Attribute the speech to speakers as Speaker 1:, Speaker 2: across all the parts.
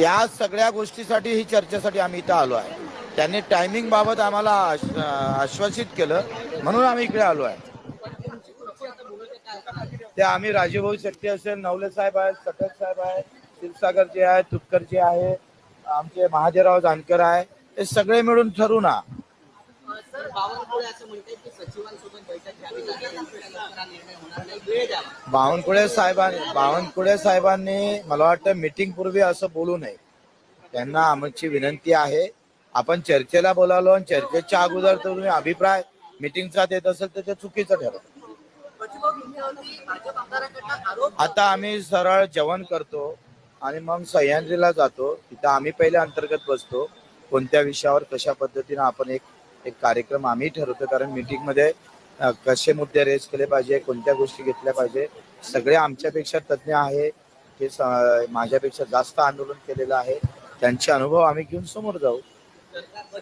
Speaker 1: त्या सगळ्या गोष्टीसाठी ही चर्चेसाठी आम्ही इथं आलो आहे. त्यांनी टायमिंग बाबत आम्हाला आश्वासित केलं. म्हणून आम्ही इकडे आलो आहे. ते आम्ही राजीवभाऊ शेट्टी असेल नवले साहेब आहेत सटक साहेब आहेत क्षीरसागरचे आहे तुपकरचे आहे आमचे महादेवराव जानकर आहे हे सगळे मिळून ठरू ना.
Speaker 2: बावनकुळे
Speaker 1: साहेबांनी बावनकुळे साहेबांनी मला वाटतं मीटिंग पूर्वी असं बोलू नये. त्यांना आमची विनंती आहे. आपण चर्चेला बोलावलो आणि चर्चेच्या अगोदर तुम्ही अभिप्राय मिटिंगचा देत असेल तर ते चुकीचं ठरत आता आम्ही सरळ जेवण करतो आणि मग सह्याद्रीला जातो. तिथं आम्ही पहिले अंतर्गत बसतो. कोणत्या विषयावर कशा पद्धतीनं आपण एक एक कार्यक्रम आम्ही ठरवतो कारण मीटिंगमध्ये अ, कसे मुद्दे रेस केले पाहिजे कोणत्या गोष्टी घेतल्या पाहिजे सगळे आमच्यापेक्षा तज्ज्ञ आहे ते स- माझ्यापेक्षा जास्त आंदोलन केलेलं आहे त्यांचे अनुभव आम्ही घेऊन समोर जाऊ.
Speaker 2: सत्तर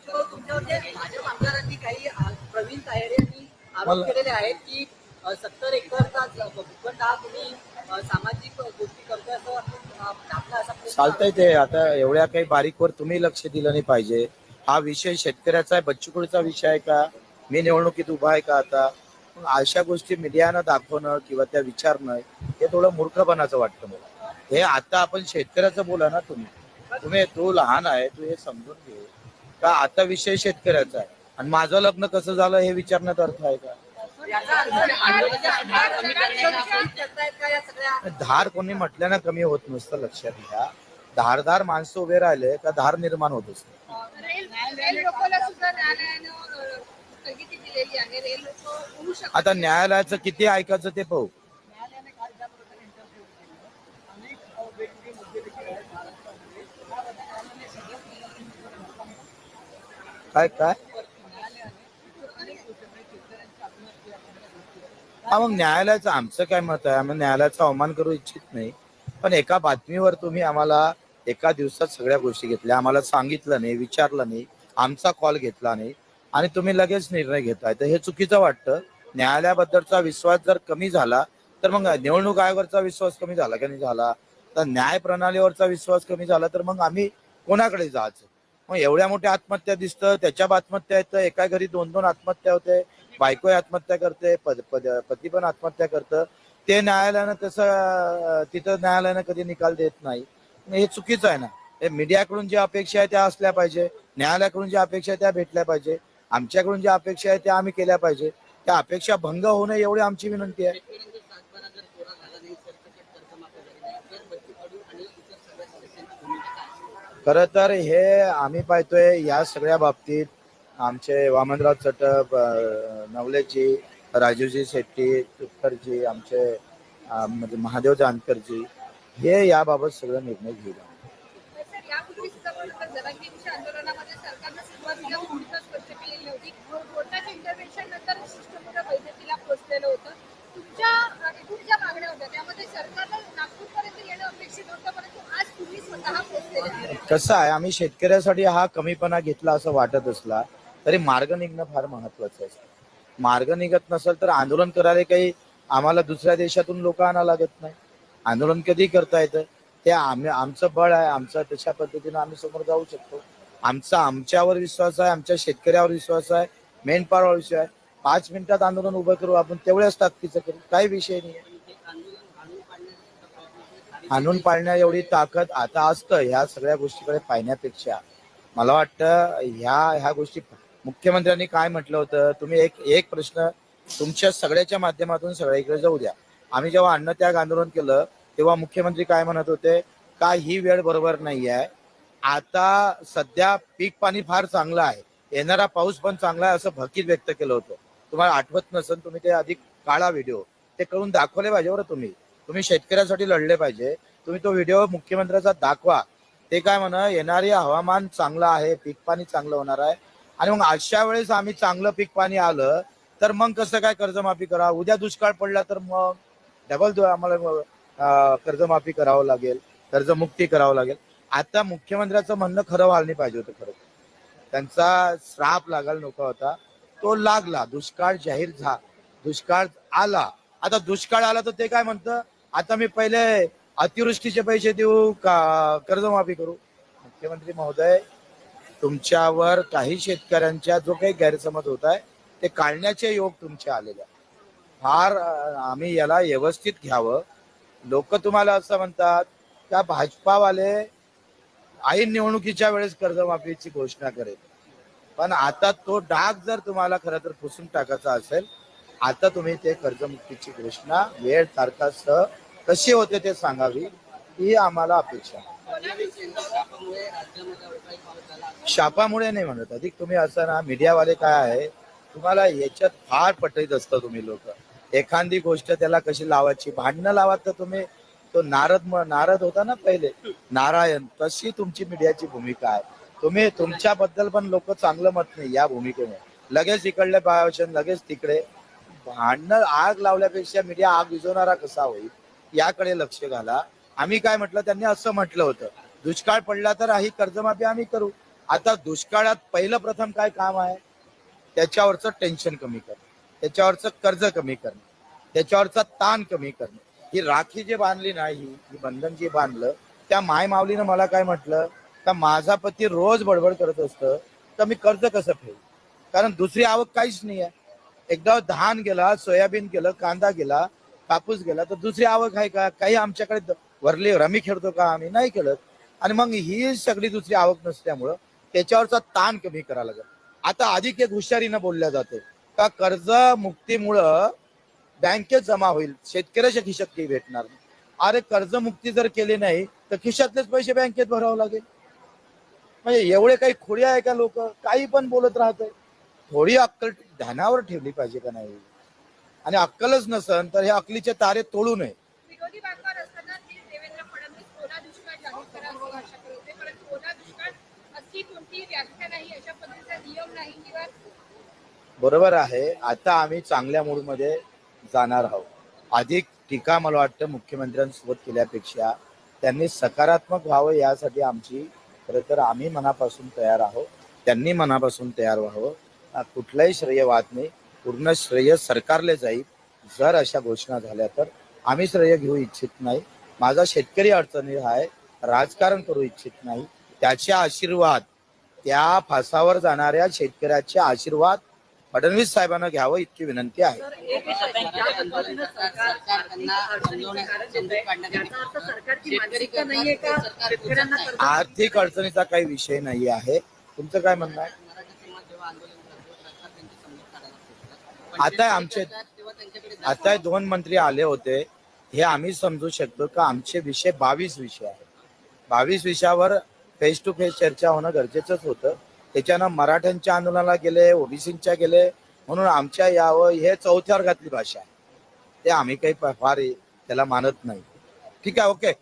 Speaker 2: हा
Speaker 1: चालतंय ते आता एवढ्या काही बारीकवर तुम्ही लक्ष दिलं नाही पाहिजे. हा विषय शेतकऱ्याचा आहे बच्चूकडचा विषय आहे का? मी निवडणुकीत उभा आहे का आता? अशा गोष्टी मीडियानं दाखवणं किंवा त्या विचारणं हे थोडं मूर्खपणाचं वाटतं मला. हे आता आपण शेतकऱ्याचं बोला ना तुम्ही. तुम्ही तू लहान आहे तू हे समजून घे. का आता विषय शेतकऱ्याचा आहे? आणि माझं लग्न कसं झालं हे विचारण्यात अर्थ आहे का? धार कोणी म्हटल्यानं कमी होत नसतं लक्षात घ्या. धारदार माणसं उभे राहिले का धार निर्माण होत असते. आता न्यायालयाचं किती ऐकायचं ते पाहू. काय काय? हा मग न्यायालयाचं आमचं काय मत आहे? आम्ही न्यायालयाचा अवमान करू इच्छित नाही. पण एका बातमीवर तुम्ही आम्हाला एका दिवसात सगळ्या गोष्टी घेतल्या. आम्हाला सांगितलं नाही विचारलं नाही आमचा कॉल घेतला नाही आणि तुम्ही लगेच निर्णय घेताय. तर हे चुकीचं वाटतं. न्यायालयाबद्दलचा विश्वास जर कमी झाला तर मग निवडणूक आयोगावरचा विश्वास कमी झाला की नाही झाला? तर न्याय प्रणालीवरचा विश्वास कमी झाला तर मग आम्ही कोणाकडे जायचं? मग एवढ्या मोठ्या आत्महत्या दिसतं त्याच्या आत्महत्या येतं एका घरी दोन दोन आत्महत्या होते बायको आत्महत्या करते पती पण आत्महत्या करतं. ते न्यायालयानं तसं तिथं न्यायालयानं कधी निकाल देत नाही. हे चुकीचं आहे ना. हे मीडियाकडून ज्या अपेक्षा आहे त्या असल्या पाहिजे. न्यायालयाकडून ज्या अपेक्षा आहे त्या भेटल्या पाहिजे. आमच्याकडून ज्या अपेक्षा आहे त्या आम्ही केल्या पाहिजे. त्या अपेक्षा भंग होऊ नये एवढी आमची विनंती आहे.
Speaker 2: खर तर
Speaker 1: खरं तर हे आम्ही पाहतोय या सगळ्या बाबतीत आमचे वामनराव चटप नवलेजी राजूजी शेट्टी तुपकरजी आमचे म्हणजे महादेव जानकरजी हे याबाबत सगळं निर्णय
Speaker 3: आहे
Speaker 1: कसं आहे आम्ही शेतकऱ्यासाठी हा कमीपणा घेतला असं वाटत असला तरी मार्ग निघणं फार महत्वाचं असतं. मार्ग निघत नसेल तर आंदोलन करायला काही आम्हाला दुसऱ्या देशातून लोक आणा लागत नाही. आंदोलन कधी करता येतं? ते आम्ही आमचं बळ आहे आमचं तशा पद्धतीनं आम्ही समोर जाऊ शकतो. आमचा आमच्यावर विश्वास आहे आमच्या शेतकऱ्यावर विश्वास आहे मेन पावर विश्वास आहे. पाच मिनिटात आंदोलन उभं करू आपण तेवढ्याच ताकदीचं करू. काही विषय नाही आणून पाळण्या एवढी ताकद आता असतं ह्या सगळ्या गोष्टीकडे पाहण्यापेक्षा. मला वाटतं ह्या ह्या गोष्टी मुख्यमंत्र्यांनी काय म्हटलं होतं? तुम्ही एक एक प्रश्न तुमच्या सगळ्याच्या माध्यमातून सगळ्याकडे जाऊ द्या. आम्ही जेव्हा अन्नत्याग आंदोलन केलं तेव्हा मुख्यमंत्री काय म्हणत होते का ही वेळ बरोबर नाही आहे आता सध्या पीक पाणी फार चांगलं आहे. येणारा पाऊस पण चांगला आहे असं भकीत व्यक्त केलं होतं. तुम्हाला आठवत नसेल तुम्ही ते अधिक काळा व्हिडिओ ते करून दाखवले पाहिजे बरं तुम्ही. तुम्ही शेतकऱ्यासाठी लढले पाहिजे. तुम्ही तो व्हिडिओ मुख्यमंत्र्याचा दाखवा. ते काय म्हणा येणारे हवामान चांगलं आहे पीक पाणी चांगलं होणार आहे. आणि मग अशा वेळेस आम्ही चांगलं पीक पाणी आलं तर मग कसं काय कर्जमाफी करा? उद्या दुष्काळ पडला तर मग डबल आम्हाला कर्जमाफी करावं लागेल कर्जमुक्ती करावं लागेल. आता मुख्यमंत्र्याचं म्हणणं खरं व्हायला पाहिजे होतं खरं. त्यांचा श्राप लागायला नको होता. तो लागला. दुष्काळ जाहीर झा दुष्काळ आला. आता दुष्काळ आला तर ते काय म्हणतं? आता मी पहिले अतिवृष्टीचे पैसे देऊ का कर्जमाफी करू? मुख्यमंत्री महोदय तुमच्यावर काही शेतकऱ्यांच्या जो काही गैरसमज होत आहे ते काढण्याचे योग तुमचे आलेले फार आम्ही याला व्यवस्थित घ्यावं. लोक तुम्हाला असं म्हणतात का भाजपावाले ऐन निवडणुकीच्या वेळेस कर्जमाफीची घोषणा करेल. पण आता तो डाग जर तुम्हाला खरं तर पुसून टाकायचा असेल आता तुम्ही ते कर्जमुक्तीची घोषणा वेळ तारखासह कशी होते ते सांगावी ही आम्हाला अपेक्षा शापामुळे नाही म्हणत. अधिक तुम्ही असं ना मीडियावाले काय आहे तुम्हाला याच्यात फार पटत असतं तुम्ही लोक. एखादी गोष्ट त्याला कशी लावायची? भांडणं लावा तर तुम्ही तो नारद नारद होता ना पहिले. नारायण तशी तुमची मीडियाची भूमिका आहे. तुम्ही तुमच्याबद्दल पण लोक चांगलं मत नाही या भूमिकेमुळे. लगेच इकडले भाषण लगेच तिकडे. भांडणं आग लावल्यापेक्षा मीडिया आग विझवणारा कसा होईल याकडे लक्ष घाला. आम्ही काय म्हटलं? त्यांनी असं म्हटलं होतं. दुष्काळ पडला तर ही कर्जमाफी आम्ही करू. आता दुष्काळात पहिलं प्रथम काय काम आहे? त्याच्यावरचं टेन्शन कमी करणं त्याच्यावरचं कर्ज कमी करणं त्याच्यावरचा ताण कमी करणं. ही राखी जे बांधली नाही ही बंधन जे बांधलं त्या माय माऊलीनं मला काय म्हटलं का माझा पती रोज बडबड करत असतं तर मी कर्ज कसं फेडू? कारण दुसरी आवक काहीच नाही आहे एकदा धान गेला सोयाबीन गेलं कांदा गेला कापूस गेला तर दुसरी आवक आहे का? काही आमच्याकडे वरली रमी खेळतो का आम्ही? नाही केलं आणि मग ही सगळी दुसरी आवक नसल्यामुळं त्याच्यावरचा ताण कमी करावा लागेल. आता अधिक एक हुशारीनं बोलल्या जाते. का कर्ज मुक्तीमुळं बँकेत जमा होईल? शेतकऱ्याच्या खिशात काही भेटणार नाही. अरे कर्जमुक्ती जर केली नाही तर खिशातलेच पैसे बँकेत भरावं लागेल. म्हणजे एवढे काही खोडी आहे का लोक? काही पण बोलत राहत थोडी अक्कल ध्यानावर ठेवली पाहिजे का नाही? आणि अक्कलच नसन तर हे अक्कलीचे तारे तोडू नये.
Speaker 3: कोणतीही व्याख्या नाही अशा पद्धतीचा नियम नाही किंवा
Speaker 1: बरोबर आहे. आता आम्ही चांगल्या मूडमध्ये जाणार आहोत. अधिक टीका मला वाटतं मुख्यमंत्र्यांसोबत केल्यापेक्षा त्यांनी सकारात्मक व्हावं यासाठी आमची खरं तर आम्ही मनापासून तयार आहोत. त्यांनी मनापासून तयार व्हावं. कुठलंही कुठलाही श्रेय वाद नाही. पूर्ण श्रेय सरकारले जाईल. जर अशा घोषणा झाल्या तर आम्ही श्रेय घेऊ इच्छित नाही. माझा शेतकरी अडचणी आहे. राजकारण करू इच्छित नाही. त्याचे आशीर्वाद त्या फासावर जाणाऱ्या शेतकऱ्याचे आशीर्वाद फडणवीस साहेबांना घ्यावं इतकी विनंती आहे. आर्थिक अडचणीचा काही विषय नाही आहे. तुमचं काय म्हणणं आहे? आता आमचे- आता दोन मंत्री आले होते. हे आम्ही समजू शकतो का? आमचे विषय बावीस विषय आहेत. बावीस विषयावर फेस टू फेस चर्चा होणं गरजेचंच होतं. त्याच्यानं मराठ्यांच्या आंदोलनाला गेले ओबीसीच्या गेले. म्हणून आमच्या यावं हे चौथ्या वर्गातली भाषा आहे. ते आम्ही काही फार त्याला मानत नाही. ठीक आहे ओके.